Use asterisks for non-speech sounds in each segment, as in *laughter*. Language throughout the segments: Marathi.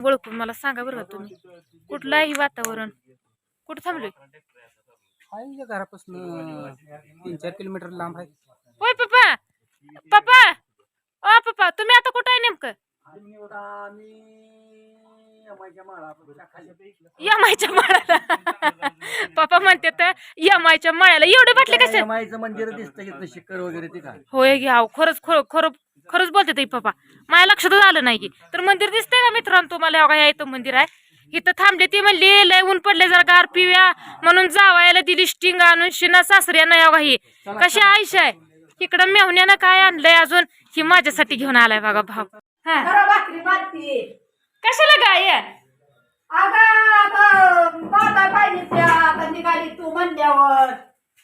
ओळखून मला सांगा बरं का तुम्ही. कुठलं आहे हे वातावरण? कुठं थांबलोय? आहे घरापासून तीन चार किलोमीटर लांब आहे. होय पप्पा. पप्पा. ओ पप्पा तुम्ही आता कुठं आहे नेमकं? यमायच्या माळ्याला पप्पा म्हणते तर यमायच्या माळ्याला. एवढे बाटले कसे माईचं मंदिर दिसतं इथलं शिखर वगैरे ते काय होय घ्या खरंच खरं खरं खरंच बोलते ते पप्पा. माझ्या लक्षातच आलं नाही की तर मंदिर दिसतंय का मित्रांनो तुम्हाला? बघा या इथं मंदिर आहे. इथं थांबले ती म्हणली लय ऊन पडले जरा गार पिव्या म्हणून जावायला दिली स्टिंग आणून शिना सासऱ्यानं या ही. कशी आयुष्य आहे? इकडं मेवण्यानं काय आणलंय अजून? ही माझ्यासाठी घेऊन आलाय बघा भाव हा. जरा भाकरी बांधते कशाला गाय अगं आता पाहिजे तू म्हणल्यावर.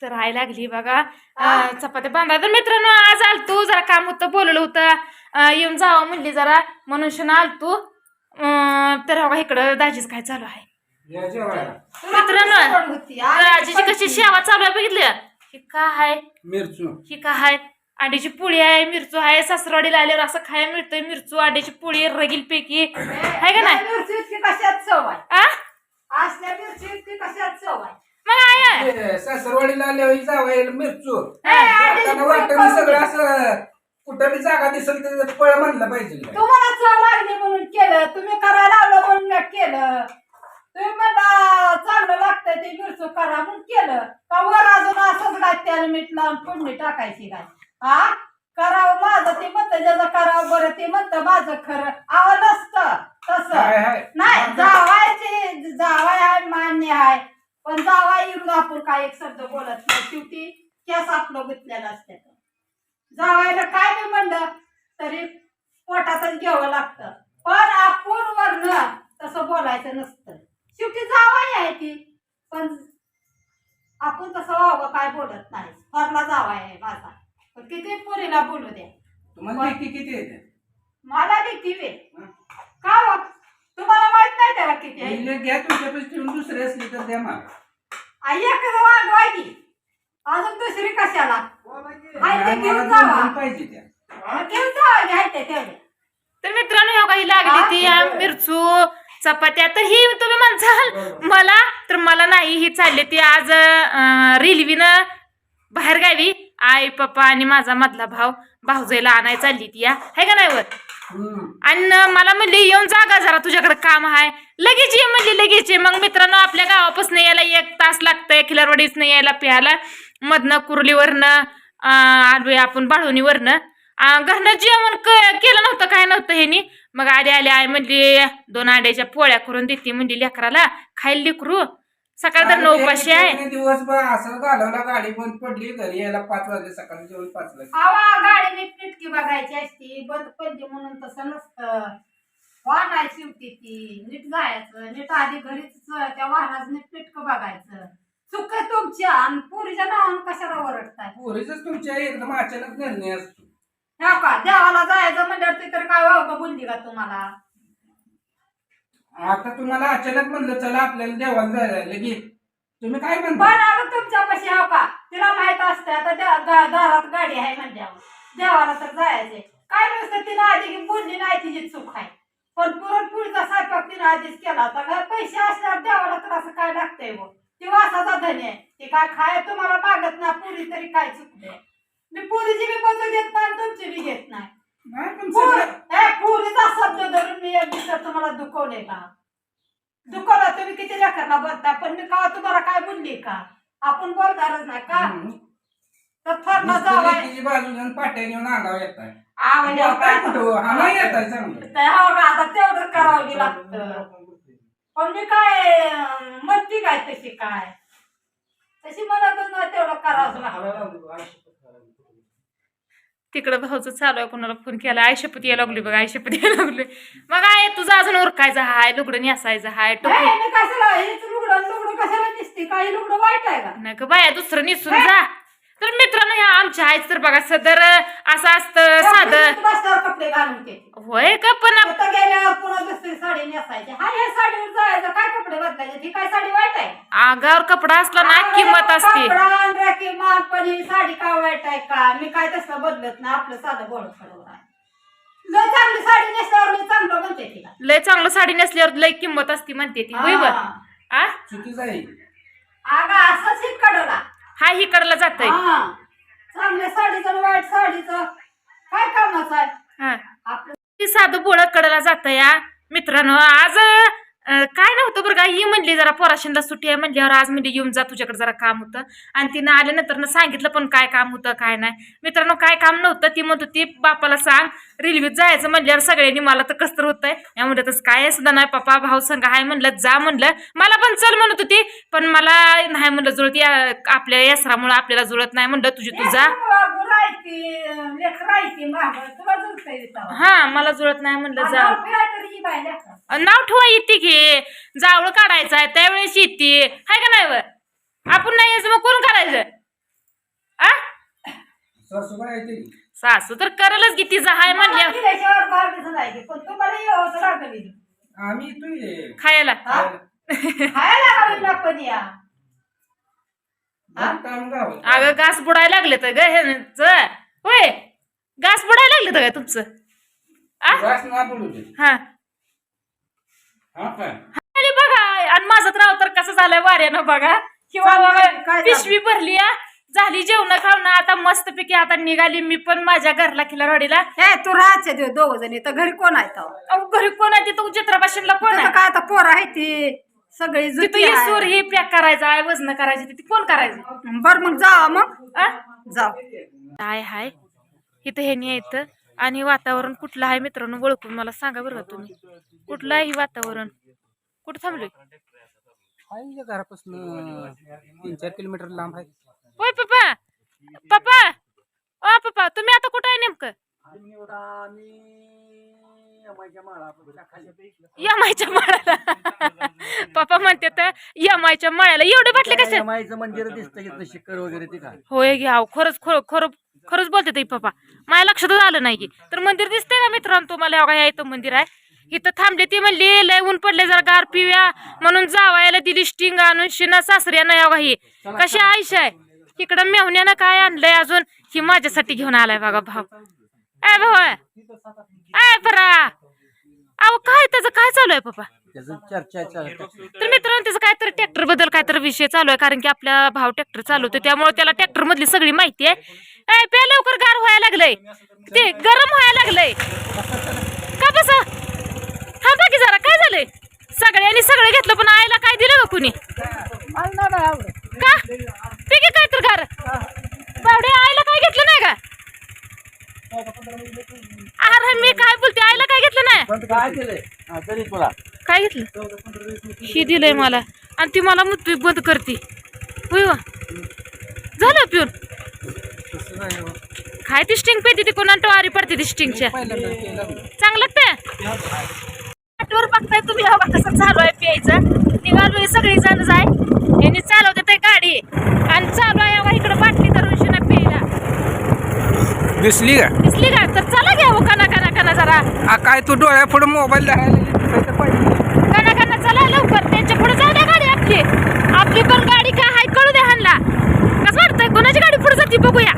तर राहाय लागली बघा. अं, चपात्या बांधा तर मित्रांनो आज आलतो. जरा काम होतं बोलवलं होतं. अं, येऊन जावं म्हणली जरा. म्हणून आलतो. अं, तर बघा इकडं दाजीच काय चालू आहे? मित्रांनो दाजीची कशी सेवा चालू आहे बघितलं? ही का आहे? मिरचू. ही का आहे? अंड्याची पोळी आहे मिरचू आहे सासरवाडीला आल्यावर असं खायला मिळतंय मिरचू अंड्याची पोळी रगील पैकी *coughs* आहे का नाही? मग आहे ते सासरवाडीला आल्यावर जावं मिरचू ए, आणि जाताना वाटतं सगळं असं कुठं बी जागा दिसेल तर पळ म्हणलं पाहिजे. तुम्हाला चव लागली म्हणून केलं. तुम्ही करायला लावलं म्हणून केलं. तुम्ही म्हणा चांगलं लागतंय ते मिरचू करा म्हणून केलं. का वर अजून असंच काय त्याला मीठ लावून फोडणी टाकायची काय? हा करावं माझं ते म्हणतं ज्याचं करावं बरं ते म्हणतं माझं खरं. आव नसतं तसं. हाय, हाय. नाही जावायचे जावाय आहे मान्य आहे पण येऊन आपण काय एक शब्द बोलत नाही. शेवटी केस आपलं गुंतलेलं असते जावायला काय मी म्हणलं तरी पोटातच घ्यावं लागतं. पण आपण वर्ण तसं बोलायचं नसतं. शेवटी जावाय आहे ती पण आपण तसं वावं काय बोलत नाही. थोरला जावाय आहे माझा. पण किती पोरीला बोलू द्या. तुम्हाला लेकी किती येते? मला देखी वे का हो? तुम्हाला माहीत नाही त्याला किती आहे? पहिले घ्या तुमच्यापाशी ठेवून दुसरे असले तर द्या मला. आई एक वागवायची अजून दुसरी कशाला? हाय ते मला घेऊन दोन जावा. दोन पाहिजे त्या. घेऊन जावा घ्यायचे तेवढे तर मित्रांनो ह्या काही लागली ती या मिरचू चपात्या तर ही तुम्ही म्हणसाल. मला तर मला नाही ही चालली ती आज अं, रेल्वेनं बाहेर गावी. आई पप्पा आणि माझा मधला भाऊ भाऊजाईला आणाय चालली ती या. है का नाही वर. आणि मला म्हणली येऊन जागा जरा तुझ्याकडे काम आहे. लगेच ये म्हणली लगेच ये. मग मित्रांनो आपल्या गावापासून यायला एक तास लागतंय खिलारवाडीच यायला प्यायला. मधनं कुर्लीवरनं अं, आलोय आपण बाळवणीवरनं घरनं जेवण क- केलं नव्हतं काय नव्हतं ह्यानी मग आले आले आय म्हणली दोन अंड्याच्या पोळ्या करून देते. म्हणली लेकराला खायला लेकरू सकाळ तर नऊ पाचशे आहे. दिवसभर असं घालवला गाडी बंद पडली घरी यायला पाच वाजले सकाळी जेवण पाच वाजले. आवा गाडी नीटकी बघायची असती बंद पडली म्हणून तसं नसतं. वाहन आहे शेवटी ती नीट जायचं नीट आधी घरीच त्या वाहनाचं नीट नीटकं बघायचं. चुक तुमच्या आणि पुरीच्या नावानं कशाला ओरडताय? पोरीच तुमच्या एकदम अचानक निर्णय असतो. ह्या का? देवाला जायचं ती तर काय वाव का बोलली का तुम्हाला? आता तुम्हाला अचानक म्हणलं चला आपल्याला देवाला जायला लगेच तुम्ही काय म्हणता? पण अगं तुमच्या पशी हाव का? तिला माहीत असते आता गा- दारात गाडी आहे म्हणल्यावर. देवाला तर जायचंय. काय नसतं तिनं आधी बोलली नाही तिची चूक आहे. पण पुरणपोळीचा स्वयंपाक तिनं आधीच केला होता. घर पैसे असल्यावर देवाला तर असं काय लागतंय बघ ती वासाचा धनी आहे. ती काय खाय तुम्हाला मागत ना पुरी तरी काय चुकले मी पुरीची बी बजू घेत नाही आणि तुमची बी घेत नाही. नाही पण पुर- सगळं- ए, पुरीचा शब्द धरून मी तुम्हाला दुखवले का? दुखवलं तुम्ही किती लेकरला बोलता पण मी का तुम्हाला काय बोलली का? आपण बोलणारच नाही का. तर थरला नुसतं जावाय लेकीची बाजू घेऊन पाट्या घेऊन अंगावर येताय. आवडले काय कुठं? हा चांगलं. आता तेवढं करावं लागतं. पण मी काय म्हणती काय तशी काय? तशी नाही तेवढं करावं लागतं. तिकडं भाऊचं चालू आहे कोणाला फोन केला आई शपथ यायला लागली बघा आई शपथ यायला लागली. मग आहे तुझं अजून उरकायचं हाय लुगडं नेसायचं हाय टोपी. मी कशाला हेच लुगडं लुगडं कशाला दिसते काही लुगडं वाईट आहे का? नाही का बाया दुसरं निसून जा. तर मित्रांनो ह्या आमच्या आहेत तर बघा सदर असं असतं साधं बसल्यावर कपडे घालून ते होय का पण आप- आता गेल्यावर पुन्हा दुसरी साडी नेसायची हा या साडीवर जायचं काय कपडे बदलायचे ती काय साडी वाईट आहे अंगावर कपडा असला ना किंमत असते. कपडा साडी वाईट आहे का? मी काय तसं बदलत नाही आपलं साधं गोड खडवर आहे लय चांगली साडी नेसल्यावर लय चांगलं म्हणते तिला लय चांगलं साडी नेसल्यावर लय किंमत असती म्हणते ती होय बर. हा. आ? चुकीचं आहे. अगं असंच ही कडला हा इकडला जातय. हा. चांगल्या साडीचं आणि वाईट साडीचं. काय कामाचं आहे? हा. आपलं ती साधं बोळ कडला जात या मित्रांनो आज काय नव्हतं बरं का ही म्हणली जरा पोराशांना सुट्टी आहे म्हणल्यावर आज म्हणजे येऊन जा तुझ्याकडे जरा काम होतं. आणि तिनं आल्यानंतर ना सांगितलं पण काय काम होतं काय नाही. मित्रांनो काय काम नव्हतं ती म्हणत होती बापाला सांग रेल्वेत जायचं म्हणल्यावर सगळ्यांनी मला तर कसतर होतंय. या म्हणलं तसं काय सुद्धा नाही पप्पा भाऊ संघ आहे म्हणलं जा म्हणलं. मला पण चल म्हणत होती पण मला नाही म्हणलं जुळत या आपल्या यासरामुळे आपल्याला जुळत नाही म्हणलं तुझी तू जा. राहती लेकर राहती माग तुला जुळतंय तेव्हा. हा मला जुळत नाही म्हणलं जा तरी लेकरं. नाव ठेवा येते की जावळ काढायचं आहे त्यावेळेस येते हाय का नाही व आपण नाही यायचं मग कोण करायचं आ सासूबाई? सासू तर करलच की तिचं हाय मला म्हणल्या दिल्याशिवाय बाहेर दिसत नाही की. पण तुम्हाला यावंच लागली आम्ही येतोय खायला हा? खायला हवी ना पण या दोन काम गाव अगं घास बुडायला लागले तर ग ह्यांच. होय घास बुडायला लागले तर काय तुमचं. हा. आणि बघा आणि माझं तर अवतार कसं झालंय वाऱ्यानं बघा. किंवा बघा? पिशवी भरली आ. झाली जेवण खावणं आता मस्तपैकी आता निघाली मी पण माझ्या घरला खिलारवाडीला हे तू राहायचे दिवस दोघ जणी. तर घरी कोण आहे तो? घरी कोण आहे तिथं? चित्रपाशीला कोण आहे? काय आता पोरं आहे ती? सगळी तिथं जुती आहे. हे पॅक करायचं आहे वजन करायची ती कोण करायचं? बर मग जावा मग. आ? जाऊ काय हाय. इथं हे नाही येतं आणि वातावरण कुठलं आहे मित्रांनो ओळखून मला सांगा बरं का तुम्ही. कुठलं आहे हे वातावरण? कुठं थांबलोय? आहे घरापासून तीन चार किलोमीटर लांब आहे. होय पप्पा. पप्पा. ओ पप्पा तुम्ही आता कुठं आहे नेमकं? यमायच्या माळ्याला पप्पा म्हणते तर यमायच्या माळ्याला. एवढे बाटले कसे माईचं मंदिर दिसतं की शिखर वगैरे ते काय? होय घ्या खरंच खरं खरं खरंच बोलते ते पप्पा. माझ्या लक्षातच आलं नाही की तर मंदिर दिसतंय का मित्रांनो तुम्हाला? एवढा या इथं मंदिर आहे. इथं थांबले ती म्हणली लय ऊन पडले जरा गार पिव्या म्हणून जावायला दिली स्टिंग आणून शिना सासऱ्यानं एवढा ही कशी आयुष आहे? इकडं मेहण्यानं काय आणलंय अजून? ही माझ्यासाठी घेऊन आलाय बघा भाऊ. ए भाऊ ए परा अहो काय त्याचं काय चालू आहे पप्पा त्याचं चर्चा चालत तर मित्रांनो त्याचं काहीतरी ट्रॅक्टरबद्दल काहीतरी विषय चालू आहे कारण की आपल्या भाव ट्रॅक्टर चालवतो त्यामुळे त्याला ट्रॅक्टर मधली सगळी माहिती आहे. ए, पे लवकर गार व्हायला लागलंय. ते गरम व्हायला लागलंय. का बस? थांबा की जरा काय झालंय? सगळ्यांनी सगळं घेतलं पण आईला काय दिलं का कुणी का ठीक आहे काय तर गार बावडे आईला काय घेतलं नाही का अरे मी काय बोलते आईला काय घेतलं नाही काय हा, तुला. घेतलं? ही दिलंय मला. आणि ती मला मुतपी बंद करते. होय वा. झालं पिऊन. काय ती स्टिंग पेते ती कोणा टवारी पडते ती स्टिंगच्या चांगलं आठवर बघताय तुम्ही हवा कसं चालू आहे प्यायचं. निघालो सगळी जण जाय. यांनी चालवते ते गाडी. आणि चालू आहे हवा इकडे बाटली धरून शिना प्यायला. दिसली का? दिसली का? तर चला घ्या हो कना कना कना जरा. आ, काय तू डोळ्या पुढे मोबाईल धरायला पाहिजे कना कना चला लवकर. त्यांच्या पुढे जाऊ द्या गाडी आपली. आपली पण गाडी काय हाय कळू द्या ह्यांना. कसं वाटतंय? कोणाची गाडी पुढे जाते बघूया.